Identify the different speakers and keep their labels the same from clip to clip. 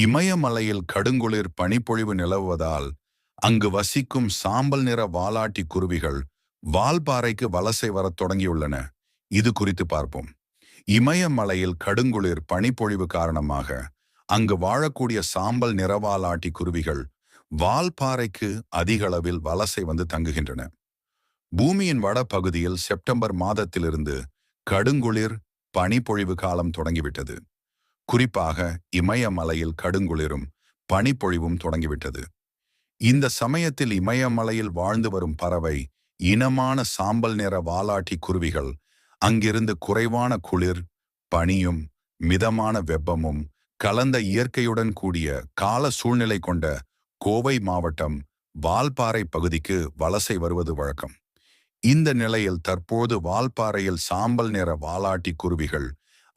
Speaker 1: இமயமலையில் கடுங்குளிர் பனிப்பொழிவு நிலவுவதால் அங்கு வசிக்கும் சாம்பல் நிற வாலாட்டி குருவிகள் வால்பாறைக்கு வலசை வரத் தொடங்கியுள்ளன. இது குறித்து பார்ப்போம். இமயமலையில் கடுங்குளிர் பனிப்பொழிவு காரணமாக அங்கு வாழக்கூடிய சாம்பல் நிறவாலாட்டி குருவிகள் வால்பாறைக்கு அதிக அளவில் வலசை வந்து தங்குகின்றன. பூமியின் வடபகுதியில் செப்டம்பர் மாதத்திலிருந்து கடுங்குளிர் பனிப்பொழிவு காலம் தொடங்கிவிட்டது. குறிப்பாக இமயமலையில் கடுங்குளிரும் பனிப்பொழிவும் தொடங்கிவிட்டது. இந்த சமயத்தில் இமயமலையில் வாழ்ந்து வரும் பறவை இனமான சாம்பல் நிற வாலாட்டி குருவிகள் அங்கிருந்து குறைவான குளிர் பனியும் மிதமான வெப்பமும் கலந்த இயற்கையுடன் கூடிய கால சூழ்நிலை கொண்ட கோவை மாவட்டம் வால்பாறை பகுதிக்கு வலசை வருவது வழக்கம். இந்த நிலையில் தற்போது வால்பாறையில் சாம்பல் நிற வாலாட்டி குருவிகள்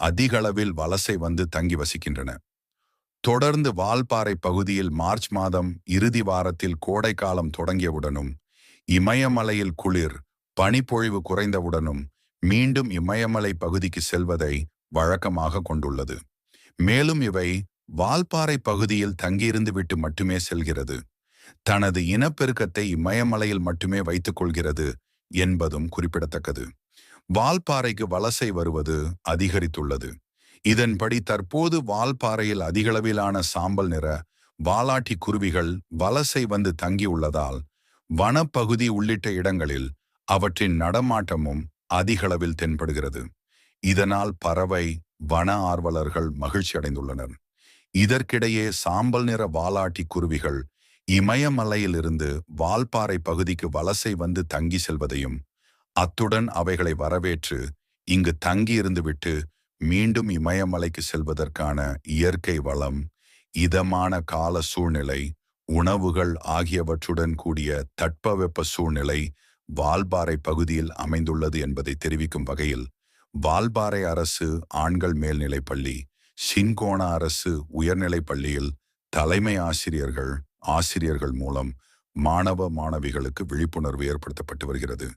Speaker 1: அதிகளவில் வலசை வந்து தங்கி வசிக்கின்றன. தொடர்ந்து வால்பாறை பகுதியில் மார்ச் மாதம் இறுதி வாரத்தில் கோடைக்காலம் தொடங்கியவுடனும் இமயமலையில் குளிர் பனிப்பொழிவு குறைந்தவுடனும் மீண்டும் இமயமலை பகுதிக்கு செல்வதை வழக்கமாக கொண்டுள்ளது. மேலும் இவை வால்பாறை பகுதியில் தங்கியிருந்து விட்டு மட்டுமே செல்கிறது. தனது இனப்பெருக்கத்தை இமயமலையில் மட்டுமே வைத்துக் கொள்கிறது என்பதும் குறிப்பிடத்தக்கது. வால்பாறைக்கு வலசை வருவது அதிகரித்துள்ளது. இதன்படி தற்போது வால்பாறையில் அதிகளவிலான சாம்பல் நிற வாலாட்டி குருவிகள் வலசை வந்து தங்கியுள்ளதால் வனப்பகுதி உள்ளிட்ட இடங்களில் அவற்றின் நடமாட்டமும் அதிகளவில் தென்படுகிறது. இதனால் பறவை வன ஆர்வலர்கள் மகிழ்ச்சி அடைந்துள்ளனர். இதற்கிடையே சாம்பல் நிற வாலாட்டி குருவிகள் இமயமலையிலிருந்து வால்பாறை பகுதிக்கு வலசை வந்து தங்கி செல்வதையும் அத்துடன் அவைகளை வரவேற்று இங்கு தங்கியிருந்துவிட்டு மீண்டும் இமயமலைக்கு செல்வதற்கான இயற்கை வளம் இதமான கால சூழ்நிலை உணவுகள் ஆகியவற்றுடன் கூடிய தட்பவெப்ப சூழ்நிலை வால்பாறை பகுதியில் அமைந்துள்ளது என்பதை தெரிவிக்கும் வகையில் வால்பாறை அரசு ஆண்கள் மேல்நிலைப் பள்ளி சின்கோண அரசு உயர்நிலைப் பள்ளியில் தலைமை ஆசிரியர்கள் ஆசிரியர்கள் மூலம் மாணவ மாணவிகளுக்கு விழிப்புணர்வு ஏற்படுத்தப்பட்டு வருகிறது.